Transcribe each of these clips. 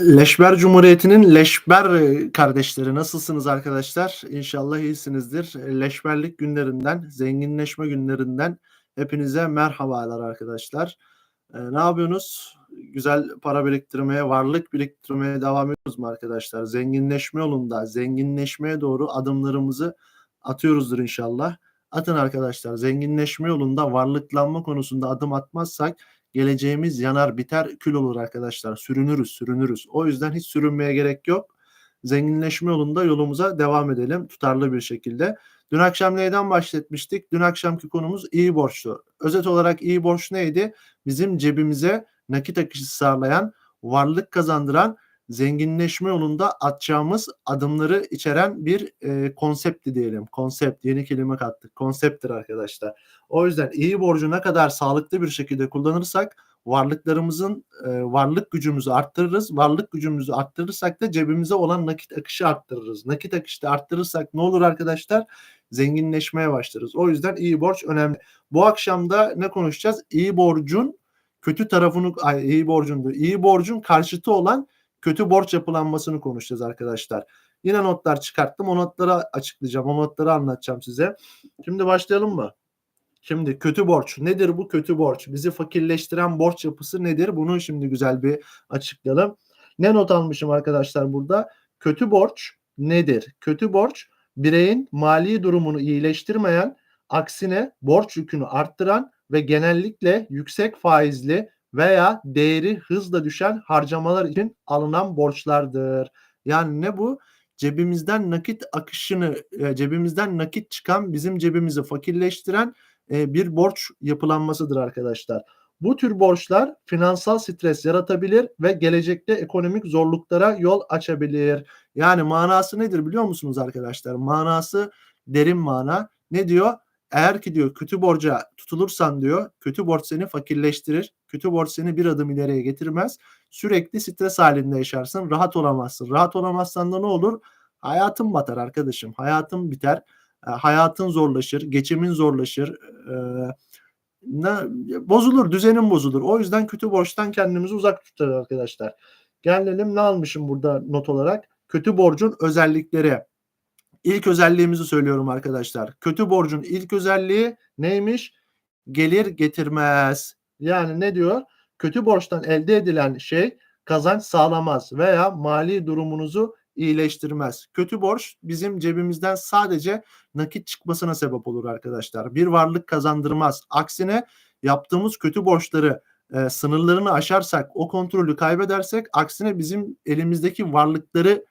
Leşber Cumhuriyeti'nin Leşber kardeşleri nasılsınız arkadaşlar? İnşallah iyisinizdir. Leşberlik günlerinden, zenginleşme günlerinden hepinize merhabalar arkadaşlar. Ee, ne yapıyorsunuz? Güzel para biriktirmeye, varlık biriktirmeye devam ediyoruz mu arkadaşlar? Zenginleşme yolunda, zenginleşmeye doğru adımlarımızı atıyoruzdur inşallah. Atın arkadaşlar. Zenginleşme yolunda varlıklanma konusunda adım atmazsak geleceğimiz yanar biter kül olur arkadaşlar. Sürünürüz sürünürüz. O yüzden hiç sürünmeye gerek yok. Zenginleşme yolunda yolumuza devam edelim tutarlı bir şekilde. Dün akşam neyden bahsetmiştik? Dün akşamki konumuz iyi borçlu. Özet olarak iyi borç neydi? Bizim cebimize nakit akışı sağlayan, varlık kazandıran, zenginleşme yolunda atacağımız adımları içeren bir e, konseptti diyelim. Konsept, yeni kelime kattık. Konsepttir arkadaşlar. O yüzden iyi borcu ne kadar sağlıklı bir şekilde kullanırsak varlıklarımızın e, varlık gücümüzü arttırırız. Varlık gücümüzü arttırırsak da cebimize olan nakit akışı arttırırız. Nakit akışı arttırırsak ne olur arkadaşlar? Zenginleşmeye başlarız. O yüzden iyi borç önemli. Bu akşam da ne konuşacağız? İyi borcun kötü tarafını ay iyi borcun iyi borcun karşıtı olan kötü borç yapılanmasını konuşacağız arkadaşlar. Yine notlar çıkarttım. O notları açıklayacağım. O notları anlatacağım size. Şimdi başlayalım mı? Şimdi kötü borç. Nedir bu kötü borç? Bizi fakirleştiren borç yapısı nedir? Bunu şimdi güzel bir açıklayalım. Ne not almışım arkadaşlar burada? Kötü borç nedir? Kötü borç bireyin mali durumunu iyileştirmeyen, aksine borç yükünü arttıran ve genellikle yüksek faizli veya değeri hızla düşen harcamalar için alınan borçlardır. Yani ne bu? Cebimizden nakit akışını, e, cebimizden nakit çıkan, bizim cebimizi fakirleştiren e, bir borç yapılanmasıdır arkadaşlar. Bu tür borçlar finansal stres yaratabilir ve gelecekte ekonomik zorluklara yol açabilir. Yani manası nedir biliyor musunuz arkadaşlar? Manası derin mana. Ne diyor? Eğer ki diyor kötü borca tutulursan diyor kötü borç seni fakirleştirir. Kötü borç seni bir adım ileriye getirmez. Sürekli stres halinde yaşarsın. Rahat olamazsın. Rahat olamazsan da ne olur? Hayatın batar arkadaşım. Hayatın biter. E, hayatın zorlaşır. Geçimin zorlaşır. E, ne, bozulur. Düzenin bozulur. O yüzden kötü borçtan kendimizi uzak tutar arkadaşlar. Gelelim ne almışım burada not olarak? Kötü borcun özellikleri. İlk özelliğimizi söylüyorum arkadaşlar. Kötü borcun ilk özelliği neymiş? Gelir getirmez. Yani ne diyor? Kötü borçtan elde edilen şey kazanç sağlamaz veya mali durumunuzu iyileştirmez. Kötü borç bizim cebimizden sadece nakit çıkmasına sebep olur arkadaşlar. Bir varlık kazandırmaz. Aksine yaptığımız kötü borçları e, sınırlarını aşarsak, o kontrolü kaybedersek aksine bizim elimizdeki varlıkları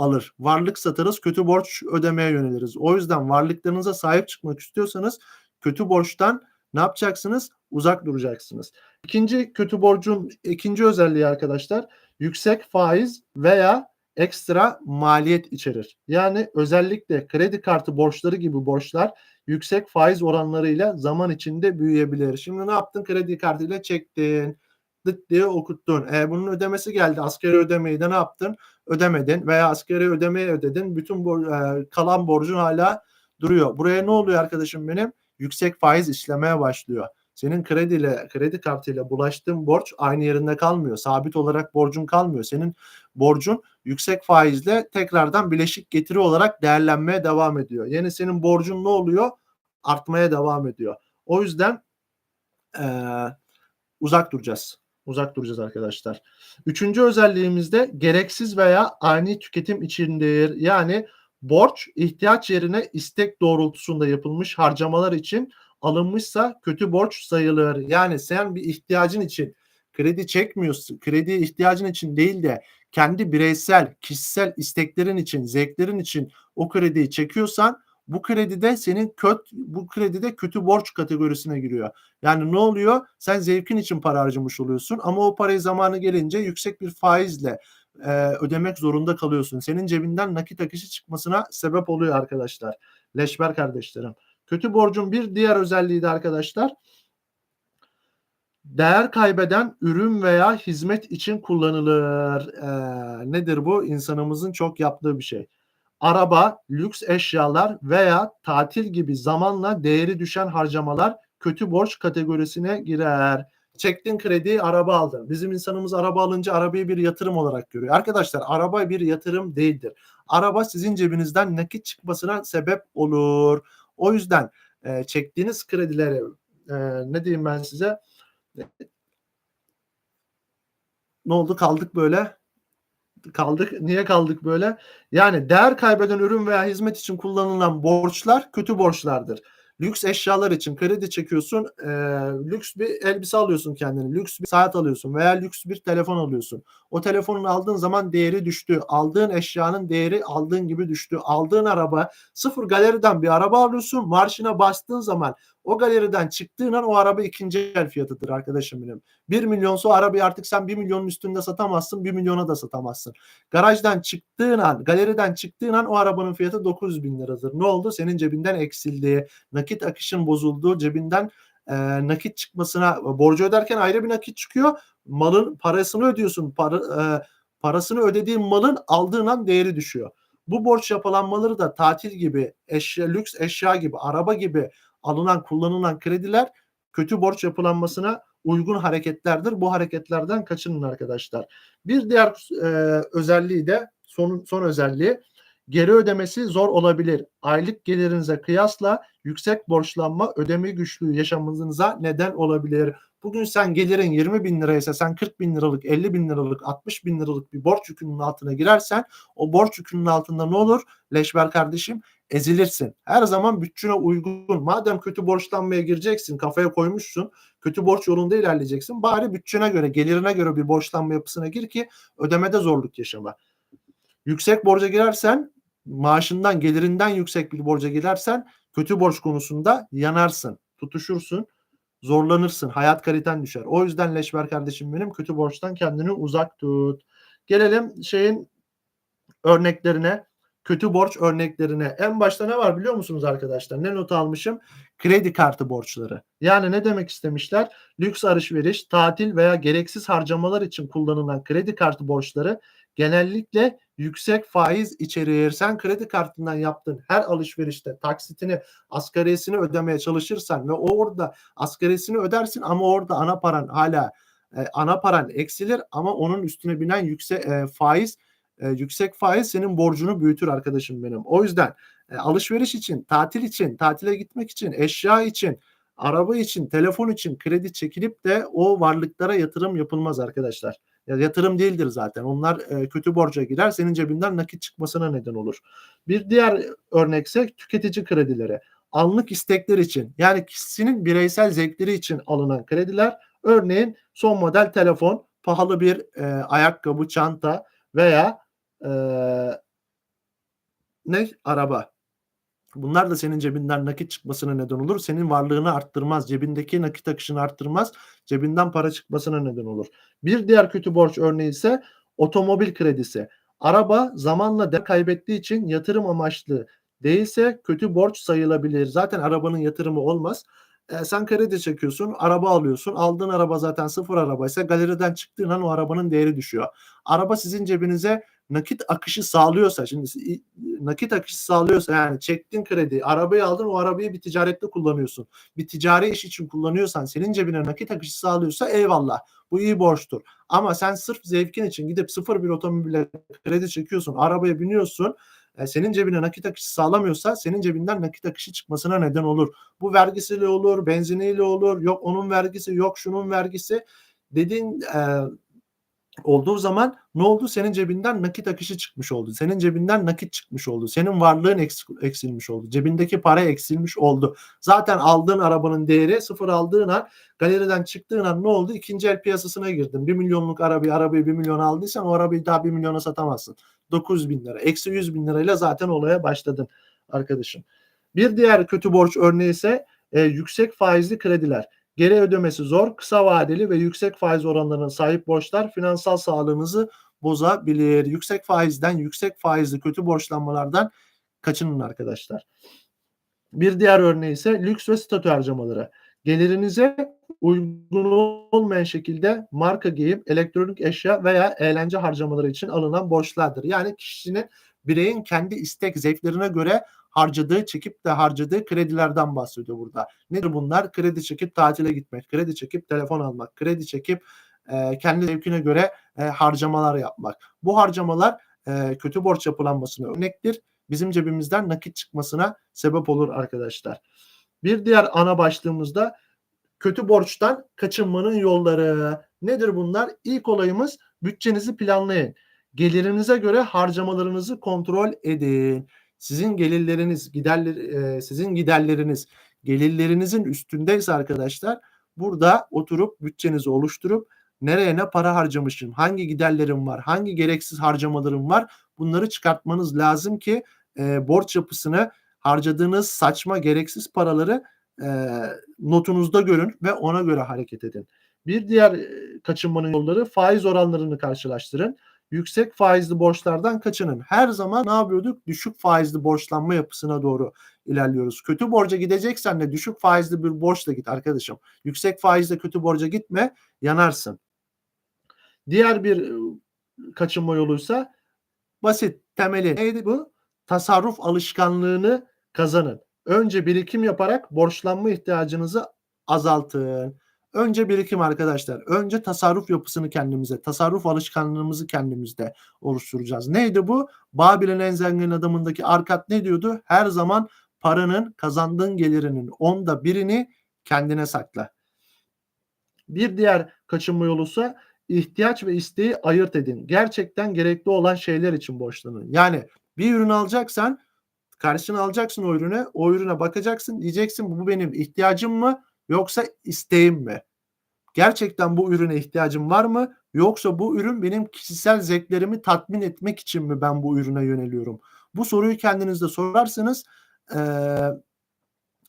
alır. Varlık satarız, kötü borç ödemeye yöneliriz. O yüzden varlıklarınıza sahip çıkmak istiyorsanız kötü borçtan ne yapacaksınız? Uzak duracaksınız. İkinci kötü borcun ikinci özelliği arkadaşlar yüksek faiz veya ekstra maliyet içerir. Yani özellikle kredi kartı borçları gibi borçlar yüksek faiz oranlarıyla zaman içinde büyüyebilir. Şimdi ne yaptın? Kredi kartıyla çektin. Dık diye okuttun. E, bunun ödemesi geldi. Askeri ödemeyi de ne yaptın? Ödemedin veya askeri ödemeyi ödedin. Bütün bor- e, kalan borcun hala duruyor. Buraya ne oluyor arkadaşım benim? Yüksek faiz işlemeye başlıyor. Senin krediyle, kredi kartıyla bulaştığın borç aynı yerinde kalmıyor. Sabit olarak borcun kalmıyor. Senin borcun yüksek faizle tekrardan bileşik getiri olarak değerlenmeye devam ediyor. Yani senin borcun ne oluyor? Artmaya devam ediyor. O yüzden ee, uzak duracağız. Uzak duracağız arkadaşlar. Üçüncü özelliğimiz de gereksiz veya ani tüketim içindir. Yani borç ihtiyaç yerine istek doğrultusunda yapılmış harcamalar için alınmışsa kötü borç sayılır. Yani sen bir ihtiyacın için kredi çekmiyorsun. Kredi ihtiyacın için değil de kendi bireysel, kişisel isteklerin için, zevklerin için o krediyi çekiyorsan bu kredide senin kötü bu kredide kötü borç kategorisine giriyor. Yani ne oluyor? Sen zevkin için para harcamış oluyorsun ama o parayı zamanı gelince yüksek bir faizle e, ödemek zorunda kalıyorsun. Senin cebinden nakit akışı çıkmasına sebep oluyor arkadaşlar. Leşber kardeşlerim. Kötü borcun bir diğer özelliği de arkadaşlar değer kaybeden ürün veya hizmet için kullanılır. Ee, nedir bu? İnsanımızın çok yaptığı bir şey. Araba, lüks eşyalar veya tatil gibi zamanla değeri düşen harcamalar kötü borç kategorisine girer. çektin krediyi araba aldın. Bizim insanımız araba alınca arabayı bir yatırım olarak görüyor. Arkadaşlar araba bir yatırım değildir. Araba sizin cebinizden nakit çıkmasına sebep olur. O yüzden e, çektiğiniz kredileri e, ne diyeyim ben size ne oldu kaldık böyle kaldık. Niye kaldık böyle? Yani değer kaybeden ürün veya hizmet için kullanılan borçlar kötü borçlardır. Lüks eşyalar için kredi çekiyorsun. E, lüks bir elbise alıyorsun kendine. Lüks bir saat alıyorsun veya lüks bir telefon alıyorsun. O telefonun aldığın zaman değeri düştü. Aldığın eşyanın değeri aldığın gibi düştü. Aldığın araba sıfır galeriden bir araba alıyorsun. Marşına bastığın zaman o galeriden çıktığın an o araba ikinci el fiyatıdır arkadaşım benim. 1 milyonsa o arabayı artık sen 1 milyonun üstünde satamazsın. 1 milyona da satamazsın. Garajdan çıktığın an, galeriden çıktığın an o arabanın fiyatı 900 bin liradır. Ne oldu? Senin cebinden eksildi. Nakit akışın bozuldu. Cebinden e, nakit çıkmasına borcu öderken ayrı bir nakit çıkıyor. Malın parasını ödüyorsun. Para, e, parasını ödediğin malın aldığın an değeri düşüyor. Bu borç yapılanmaları da tatil gibi, eşya, lüks eşya gibi, araba gibi alınan kullanılan krediler kötü borç yapılanmasına uygun hareketlerdir. Bu hareketlerden kaçının arkadaşlar. Bir diğer e, özelliği de son, son özelliği geri ödemesi zor olabilir. Aylık gelirinize kıyasla yüksek borçlanma ödeme güçlüğü yaşamınıza neden olabilir. Bugün sen gelirin 20 bin liraysa sen 40 bin liralık, 50 bin liralık, 60 bin liralık bir borç yükünün altına girersen o borç yükünün altında ne olur? Leşber kardeşim ezilirsin. Her zaman bütçene uygun. Madem kötü borçlanmaya gireceksin, kafaya koymuşsun, kötü borç yolunda ilerleyeceksin. Bari bütçene göre, gelirine göre bir borçlanma yapısına gir ki ödemede zorluk yaşama. Yüksek borca girersen, maaşından, gelirinden yüksek bir borca girersen kötü borç konusunda yanarsın, tutuşursun, zorlanırsın, hayat kaliten düşer. O yüzden Leşber kardeşim benim kötü borçtan kendini uzak tut. Gelelim şeyin örneklerine kötü borç örneklerine. En başta ne var biliyor musunuz arkadaşlar? Ne not almışım? Kredi kartı borçları. Yani ne demek istemişler? Lüks alışveriş, tatil veya gereksiz harcamalar için kullanılan kredi kartı borçları genellikle yüksek faiz içerir. Sen kredi kartından yaptığın her alışverişte taksitini, asgarisini ödemeye çalışırsan ve orada asgarisini ödersin ama orada ana paran hala e, ana paran eksilir ama onun üstüne binen yüksek e, faiz e, yüksek faiz senin borcunu büyütür arkadaşım benim. O yüzden e, alışveriş için, tatil için, tatile gitmek için, eşya için, araba için, telefon için kredi çekilip de o varlıklara yatırım yapılmaz arkadaşlar. Ya yatırım değildir zaten. Onlar e, kötü borca girer, senin cebinden nakit çıkmasına neden olur. Bir diğer örnekse tüketici kredileri. Anlık istekler için yani kişinin bireysel zevkleri için alınan krediler örneğin son model telefon, pahalı bir e, ayakkabı, çanta veya e, ne? Araba. Bunlar da senin cebinden nakit çıkmasına neden olur. Senin varlığını arttırmaz. Cebindeki nakit akışını arttırmaz. Cebinden para çıkmasına neden olur. Bir diğer kötü borç örneği ise otomobil kredisi. Araba zamanla değer kaybettiği için yatırım amaçlı değilse kötü borç sayılabilir. Zaten arabanın yatırımı olmaz. E, sen kredi çekiyorsun, araba alıyorsun. Aldığın araba zaten sıfır arabaysa galeriden çıktığın an o arabanın değeri düşüyor. Araba sizin cebinize nakit akışı sağlıyorsa şimdi nakit akışı sağlıyorsa yani çektin kredi arabayı aldın o arabayı bir ticarette kullanıyorsun. Bir ticari iş için kullanıyorsan senin cebine nakit akışı sağlıyorsa eyvallah bu iyi borçtur. Ama sen sırf zevkin için gidip sıfır bir otomobile kredi çekiyorsun arabaya biniyorsun e, senin cebine nakit akışı sağlamıyorsa senin cebinden nakit akışı çıkmasına neden olur. Bu vergisiyle olur, benziniyle olur, yok onun vergisi, yok şunun vergisi. Dediğin e, olduğu zaman ne oldu? Senin cebinden nakit akışı çıkmış oldu. Senin cebinden nakit çıkmış oldu. Senin varlığın eksilmiş oldu. Cebindeki para eksilmiş oldu. Zaten aldığın arabanın değeri sıfır aldığın an galeriden çıktığın an ne oldu? İkinci el piyasasına girdin. Bir milyonluk arabayı arabayı bir milyon aldıysan o arabayı daha bir milyona satamazsın. 900 bin lira. Eksi 100 bin lirayla zaten olaya başladın arkadaşım. Bir diğer kötü borç örneği ise e, yüksek faizli krediler. Geri ödemesi zor, kısa vadeli ve yüksek faiz oranlarına sahip borçlar finansal sağlığınızı bozabilir. Yüksek faizden, yüksek faizli kötü borçlanmalardan kaçının arkadaşlar. Bir diğer örneği ise lüks ve statü harcamaları. Gelirinize uygun olmayan şekilde marka giyim, elektronik eşya veya eğlence harcamaları için alınan borçlardır. Yani kişinin bireyin kendi istek zevklerine göre harcadığı, çekip de harcadığı kredilerden bahsediyor burada. Nedir bunlar? Kredi çekip tatile gitmek, kredi çekip telefon almak, kredi çekip e, kendi zevkine göre e, harcamalar yapmak. Bu harcamalar e, kötü borç yapılanmasına örnektir. Bizim cebimizden nakit çıkmasına sebep olur arkadaşlar. Bir diğer ana başlığımızda kötü borçtan kaçınmanın yolları. Nedir bunlar? İlk olayımız bütçenizi planlayın. Gelirinize göre harcamalarınızı kontrol edin. Sizin gelirleriniz, giderler, e, sizin giderleriniz gelirlerinizin üstündeyse arkadaşlar burada oturup bütçenizi oluşturup nereye ne para harcamışım, hangi giderlerim var, hangi gereksiz harcamalarım var bunları çıkartmanız lazım ki e, borç yapısını harcadığınız saçma gereksiz paraları e, notunuzda görün ve ona göre hareket edin. Bir diğer e, kaçınmanın yolları faiz oranlarını karşılaştırın. Yüksek faizli borçlardan kaçının. Her zaman ne yapıyorduk? Düşük faizli borçlanma yapısına doğru ilerliyoruz. Kötü borca gideceksen de düşük faizli bir borçla git arkadaşım. Yüksek faizle kötü borca gitme, yanarsın. Diğer bir kaçınma yoluysa basit temeli neydi bu? Tasarruf alışkanlığını kazanın. Önce birikim yaparak borçlanma ihtiyacınızı azaltın. Önce birikim arkadaşlar. Önce tasarruf yapısını kendimize, tasarruf alışkanlığımızı kendimizde oluşturacağız. Neydi bu? Babil'in en zengin adamındaki Arkat ne diyordu? Her zaman paranın, kazandığın gelirinin onda birini kendine sakla. Bir diğer kaçınma yolusa ihtiyaç ve isteği ayırt edin. Gerçekten gerekli olan şeyler için borçlanın. Yani bir ürün alacaksan karşına alacaksın o ürüne. O ürüne bakacaksın. Diyeceksin bu benim ihtiyacım mı yoksa isteğim mi? Gerçekten bu ürüne ihtiyacım var mı? Yoksa bu ürün benim kişisel zevklerimi tatmin etmek için mi ben bu ürüne yöneliyorum? Bu soruyu kendinizde sorarsanız ee,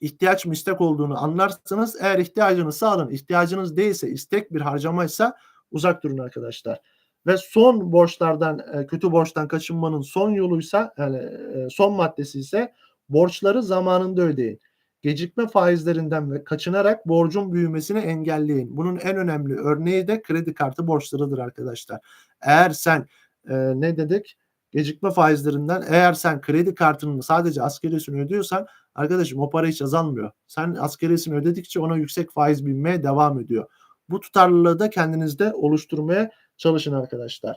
ihtiyaç mı istek olduğunu anlarsınız. Eğer ihtiyacınız sağlanın, ihtiyacınız değilse istek bir harcamaysa uzak durun arkadaşlar. Ve son borçlardan, kötü borçtan kaçınmanın son yoluysa, yani son maddesi ise borçları zamanında ödeyin. Gecikme faizlerinden ve kaçınarak borcun büyümesini engelleyin. Bunun en önemli örneği de kredi kartı borçlarıdır arkadaşlar. Eğer sen e, ne dedik? Gecikme faizlerinden eğer sen kredi kartının sadece askerisini ödüyorsan arkadaşım o para hiç azalmıyor. Sen askerisini ödedikçe ona yüksek faiz binmeye devam ediyor. Bu tutarlılığı da kendinizde oluşturmaya çalışın arkadaşlar.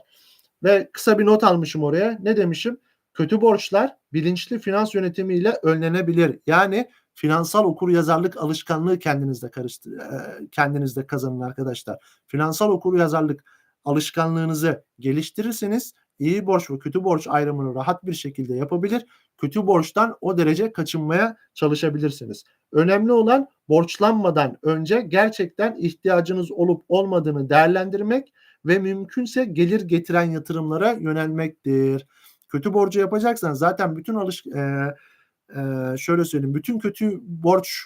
Ve kısa bir not almışım oraya. Ne demişim? Kötü borçlar bilinçli finans yönetimiyle önlenebilir. Yani finansal okur yazarlık alışkanlığı kendinizde karıştı, kendinizde kazanın arkadaşlar. Finansal okur yazarlık alışkanlığınızı geliştirirseniz iyi borç ve kötü borç ayrımını rahat bir şekilde yapabilir. Kötü borçtan o derece kaçınmaya çalışabilirsiniz. Önemli olan borçlanmadan önce gerçekten ihtiyacınız olup olmadığını değerlendirmek ve mümkünse gelir getiren yatırımlara yönelmektir. Kötü borcu yapacaksan zaten bütün alış e, e, şöyle söyleyeyim bütün kötü borç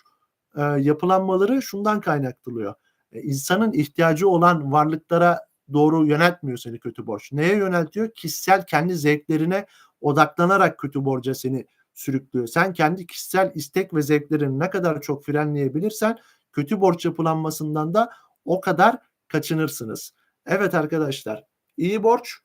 e, yapılanmaları şundan kaynaklanıyor. E, insanın ihtiyacı olan varlıklara doğru yöneltmiyor seni kötü borç. Neye yöneltiyor? Kişisel kendi zevklerine odaklanarak kötü borca seni sürüklüyor. Sen kendi kişisel istek ve zevklerini ne kadar çok frenleyebilirsen kötü borç yapılanmasından da o kadar kaçınırsınız. Evet arkadaşlar, iyi borç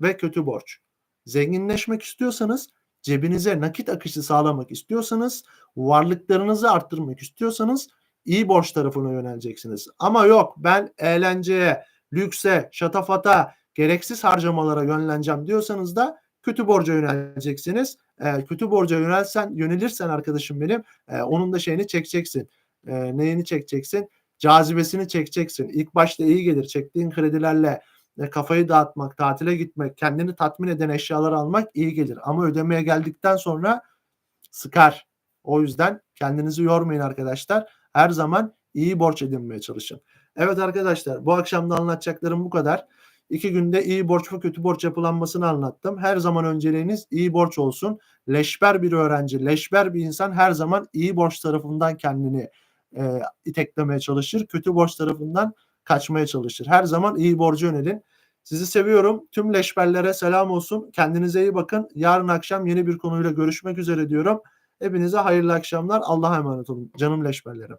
ve kötü borç. Zenginleşmek istiyorsanız, cebinize nakit akışı sağlamak istiyorsanız, varlıklarınızı arttırmak istiyorsanız iyi borç tarafına yöneleceksiniz. Ama yok ben eğlenceye, lükse, şatafata, gereksiz harcamalara yönleneceğim diyorsanız da kötü borca yöneleceksiniz. E, kötü borca yönelsen, yönelirsen arkadaşım benim e, onun da şeyini çekeceksin. E, neyini çekeceksin? Cazibesini çekeceksin. İlk başta iyi gelir. Çektiğin kredilerle e, kafayı dağıtmak, tatile gitmek, kendini tatmin eden eşyalar almak iyi gelir. Ama ödemeye geldikten sonra sıkar. O yüzden kendinizi yormayın arkadaşlar. Her zaman iyi borç edinmeye çalışın. Evet arkadaşlar bu akşam da anlatacaklarım bu kadar. İki günde iyi borç ve kötü borç yapılanmasını anlattım. Her zaman önceliğiniz iyi borç olsun. Leşber bir öğrenci, leşber bir insan her zaman iyi borç tarafından kendini e, iteklemeye çalışır. Kötü borç tarafından kaçmaya çalışır. Her zaman iyi borcu yönelin. Sizi seviyorum. Tüm leşberlere selam olsun. Kendinize iyi bakın. Yarın akşam yeni bir konuyla görüşmek üzere diyorum. Hepinize hayırlı akşamlar. Allah'a emanet olun. Canım leşberlerim.